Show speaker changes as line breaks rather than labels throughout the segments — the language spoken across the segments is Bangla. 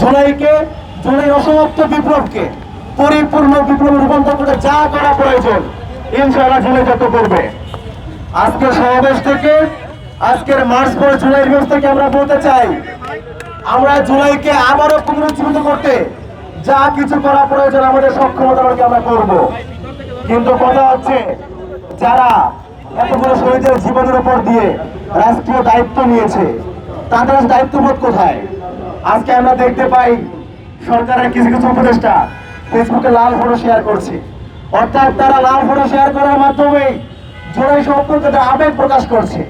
জুলাইকে, জুলাই অসমাপ্ত বিপ্লবকে, পরিপূর্ণ বিপ্লবে রূপান্তর করতে যা করা প্রয়োজন, ইনশাআল্লাহ জুলাই যত করবে। আজকের সমাবেশ থেকে, আজকের মার্চ পর জুলাই দিবস থেকে আমরা বলতে চাই, আমরা জুলাইকে আবারও পুনরুজ্জীবিত করতে যা কিছু করা প্রয়োজন আমাদের সক্ষমতা আমরা করব। কিন্তু কথা হচ্ছে, যারা এতগুলো শহীদের জীবনের উপর দিয়ে রাষ্ট্রীয় দায়িত্ব নিয়েছে, তাদের দায়িত্ববোধ কোথায়? আজকে আমরা দেখতে পাই সরকারের কিছু কিছু উপদেষ্টা ফেসবুকে লাল ফটো শেয়ার করছে। অর্থাৎ তারা লাল ফটো শেয়ার করার মাধ্যমে জোড়াই সম্পর্কে আবেগ প্রকাশ করছে।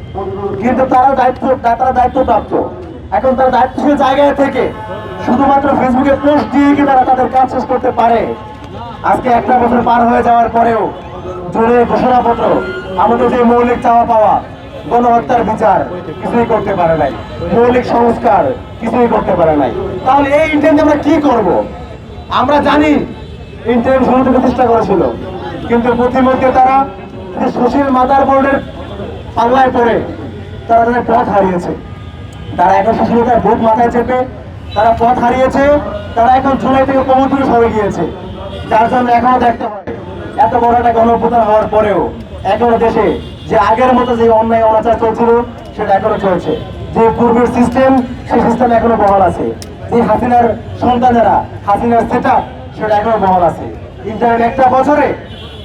কিন্তু তারা দায়িত্ব, তারা দায়িত্বপ্রাপ্ত। এখন তারা দায়িত্বশীল জায়গায় থেকে শুধুমাত্র ফেসবুকে পোস্ট দিয়ে কি তারা তাদের কাজ শেষ করতে পারে? আজকে একটা বছর পার হয়ে যাওয়ার পরেও জোরে ঘোষণাপত্র, আমাদের যে মৌলিক চাওয়া পাওয়া গণহত্যার বিচার কিছুই করতে পারে নাই। মৌলিক সংস্কার কিছুই করতে পারে নাই। তাহলে এই ইন্টেন্ট আমরা কি করব? আমরা জানি ইন্টেন্ট শুরুতে প্রতিষ্ঠা করেছিল কিন্তু প্রতিমধ্যে তারা সুশীল মাদার বোর্ডের পাল্লায় পড়ে, তারা তাদের পথ হারিয়েছে। তারা এখন সুশীলতার ভোট মাথায় চেপে তারা পথ হারিয়েছে, তারা এখন জুলাই থেকে কমতুরে সরে গিয়েছে। যার জন্য এখনও দেখতে হয়, এত বড় একটা গণপ্রধান হওয়ার পরেও এখনও দেশে যে আগের মতো যে অন্যায় অনাচার চলছিল, সেটা এখনও চলছে। যে পূর্বের সিস্টেম সেই সিস্টেম এখনও বহাল আছে। যে হাসিনার সন্তানেরা, হাসিনার সেট সেটা এখনও বহাল আছে। ইন্টারনেট একটা বছরে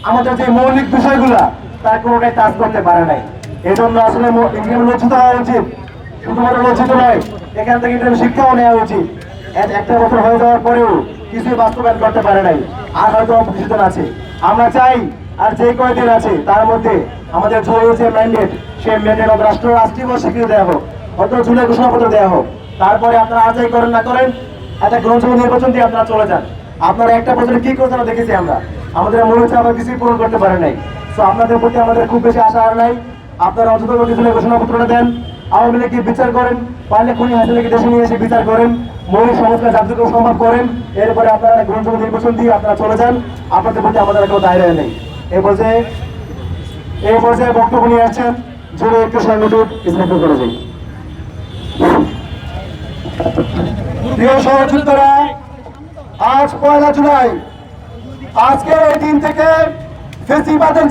আমাদের যে মৌলিক বিষয়গুলা, তার কোনোটাই কাজ করতে পারে নাই। এজন্য আসলে ম- এখানে লজ্জিত হওয়া উচিত। শুধুমাত্র লজ্জিত নয়, এখান থেকে ইন্টারনেট শিক্ষাও নেওয়া উচিত। এক- একটা বছর হয়ে যাওয়ার পরেও কিছুই বাস্তবায়ন করতে পারে নাই। আর হয়তো কিছুদিন আছে। আমরা চাই আর যে কয়দিন আছে, তার মধ্যে আমাদের জরুরি যে ম্যান্ডেট। সেই ম্যান্ডেট অফ রাষ্ট্র রাষ্ট্রীয় স্বীকৃতি দেওয়া হোক অত জুলাই ঘোষণাপত্র দেওয়া হোক। তারপরে আপনারা আজাই করেন না করেন, একটা গ্রহণযোগ্য নির্বাচন দিয়ে আপনারা চলে যান। আপনারা একটা বছরে কি আমরা দেখেছি আমরা। আমাদের মনে হচ্ছে আমরা কিছুই পূরণ করতে পারে নাই। তো আপনাদের প্রতি আমাদের খুব বেশি আশা আর নাই। আপনারা অন্তত জুলাই ঘোষণাপত্রটা দেন, আওয়ামী লীগকে বিচার করেন, পারলে খুনি হাসিনাকে দেশে নিয়ে এসে বিচার করেন, মৌলিক সংস্কার যাত্রীকে সম্ভব করেন, এরপরে আপনারা গ্রহণযোগ্য নির্বাচন দিয়ে আপনারা চলে যান। আপনাদের প্রতি আমাদের কোনো দায়রা নেই। এই পর্যায়ে বক্তব্য নিয়ে আসছেন জুড়ে একটু সহযোদ্ধারা, আজ আজকের দিন থেকে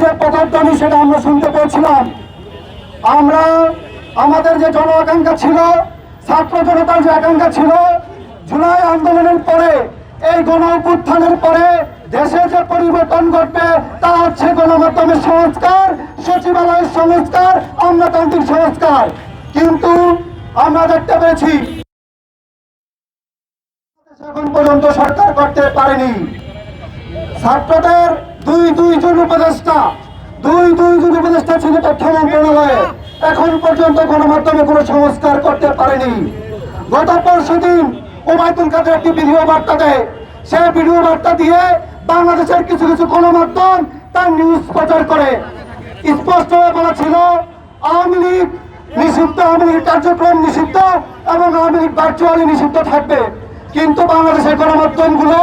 যে সেটা আমরা শুনতে আমরা, আমাদের যে জন আকাঙ্ক্ষা ছিল, ছাত্র জনতার যে আকাঙ্ক্ষা ছিল, জুলাই আন্দোলনের পরে, এই গণ পরে দেশে যে পরিবর্তন ঘটবে তা হচ্ছে গণমাধ্যমের সংস্কার, সচিবালয়ের সংস্কার আমলাতান্ত্রিক সংস্কার। কিন্তু আমরা দেখতে পেয়েছি এখন পর্যন্ত সরকার করতে পারেনি। ছাত্রদের দুই উপদেষ্টা, দুই দুইজন উপদেষ্টা ছিল তথ্য মন্ত্রণালয়ে। এখন পর্যন্ত গণমাধ্যমে কোনো সংস্কার করতে পারেনি। গত পরশু দিন ওবায়দুল কাদের একটি ভিডিও বার্তা দেয় সেই ভিডিও বার্তা দিয়ে বাংলাদেশের কিছু কিছু গণমাধ্যম তার নিউজ প্রচার করে। স্পষ্ট হয়ে বলা ছিল, আওয়ামী লীগ নিষিদ্ধ, আওয়ামী লীগের কার্যক্রম নিষিদ্ধ এবং আওয়ামী লীগ ভার্চুয়ালি নিষিদ্ধ থাকবে। কিন্তু বাংলাদেশের গণমাধ্যমগুলো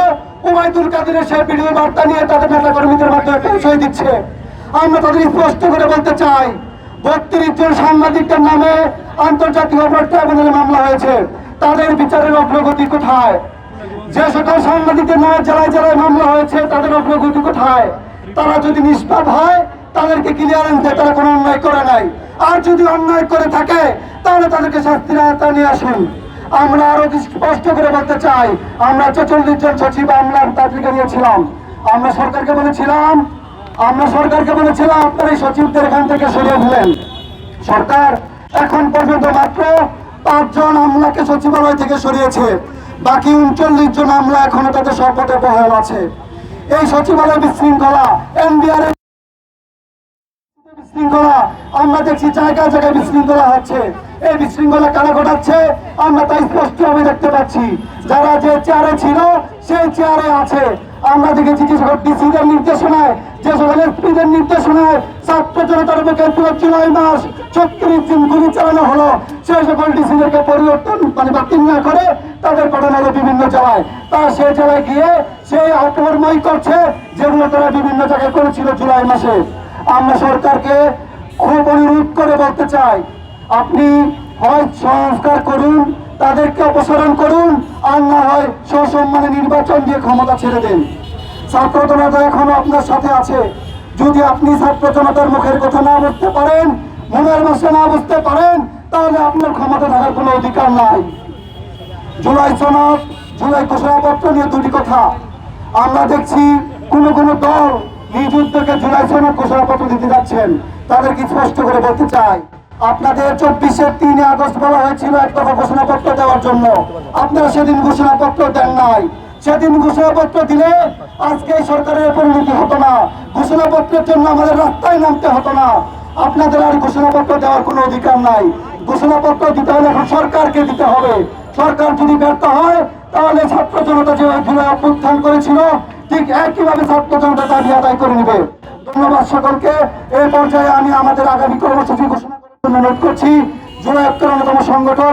উবায়দুল কাদেরের সেই ভিডিও বার্তা নিয়ে তাদের নেতা কর্মীদের মাধ্যমে পৌঁছে দিচ্ছে। আমরা তাদের স্পষ্ট করে বলতে চাই, বত্রিশ জন সাংবাদিকদের নামে আন্তর্জাতিক অপরাধ ট্রাইব্যুনালে মামলা হয়েছে। তাদের বিচারের অগ্রগতি কোথায়? যে সকল সাংবাদিকদের নামে জেলায় জেলায় মামলা হয়েছে, তাদের অগ্রগতি কোথায় তারা যদি নিষ্পাপ হয়, তাদেরকে ক্লিয়ারেন্স দেয় তারা কোনো অন্যায় করে নাই। আর যদি অন্যায় করে থাকে, তাহলে তাদেরকে শাস্তির আওতায় নিয়ে আসুন। আমরা আরও স্পষ্ট করে বলতে চাই। আমরা চল্লিশ জন সচিব আমরা তাদেরকে নিয়েছিলাম। আমরা সরকারকে বলেছিলাম, আমরা সরকারকে বলেছিলাম, আপনার এই সচিবদের এখান থেকে সরিয়ে দিলেন। সরকার এখন পর্যন্ত মাত্র পাঁচজন আমলাকে সচিবালয় থেকে সরিয়েছে। বাকি উনচল্লিশ জন আমরা এখনও তাদের শপথে বহাল আছে। এই সচিবালয় বিশৃঙ্খলা এনবিআর বিশৃঙ্খলা, আমরা দেখছি জায়গায় জায়গায় বিশৃঙ্খলা হচ্ছে। এই বিশৃঙ্খলা কারা ঘটাচ্ছে? আমরা তাই স্পষ্টভাবে দেখতে পাচ্ছি। যারা যে চেয়ারে ছিল, সেই চেয়ারে আছে। আমরা দেখেছি যে সকল ডিসিদের নির্দেশনায়, যে সকল এসপিদের নির্দেশনায় ছাত্র জনতার পুরো জুলাই মাস ছত্রিশ দিন গুলি চালানো হলো। সেই সকল ডিসিদেরকে পরিবর্তন মানে বাতিল না করে তাদের হলো বিভিন্ন জেলায় তারা সেই জেলায় গিয়ে সেই অপকর্মই করছে যেগুলো তারা বিভিন্ন জায়গায় করেছিল জুলাই মাসে। আমরা সরকারকে খুব অনুরোধ করে বলতে চাই, আপনি হয় সংস্কার করুন
তাদেরকে অপসারণ করুন। আর না হয় সসম্মানে নির্বাচন দিয়ে ক্ষমতা ছেড়ে দেন। ছাত্র এখনও আপনার সাথে আছে। যদি আপনি ছাত্র জনতার মুখের কথা না বুঝতে পারেন, মনের ভাষা না বুঝতে পারেন, তাহলে আপনার ক্ষমতা থাকার কোনো অধিকার নাই। জুলাই সনদ, জুলাই ঘোষণাপত্র নিয়ে দুটি কথা। আমরা দেখছি কোন কোন দল নিজ জুলাই সনদ ঘোষণাপত্র দিতে যাচ্ছেন। তাদেরকে স্পষ্ট করে বলতে চাই। আপনাদের চব্বিশের তিন আগস্ট বলা হয়েছিল এক দফা ঘোষণাপত্র দেওয়ার জন্য। আপনারা সেদিন ঘোষণাপত্র দেন নাই। সেদিন ঘোষণাপত্র দিলে আজকে সরকারের পরিণতি হতো না। ঘোষণাপত্রের জন্য আমাদের রাস্তায় নামতে হতো না। আপনাদের আর ঘোষণাপত্র দেওয়ার কোনো অধিকার নাই। ঘোষণাপত্র দিতে হলে এখন সরকারকে দিতে হবে। সরকার যদি ব্যর্থ হয়, তাহলে ছাত্র জনতা যে জুলাই অভ্যুত্থান করেছিল, ঠিক একইভাবে ছাত্র জনতা দাবি আদায় করে নেবে। ধন্যবাদ সকলকে। এই পর্যায়ে আমি আমাদের আগামী কর্মসূচি ঘোষণা অনুরোধ করছি। জুলাই একটা অন্যতম সংগঠন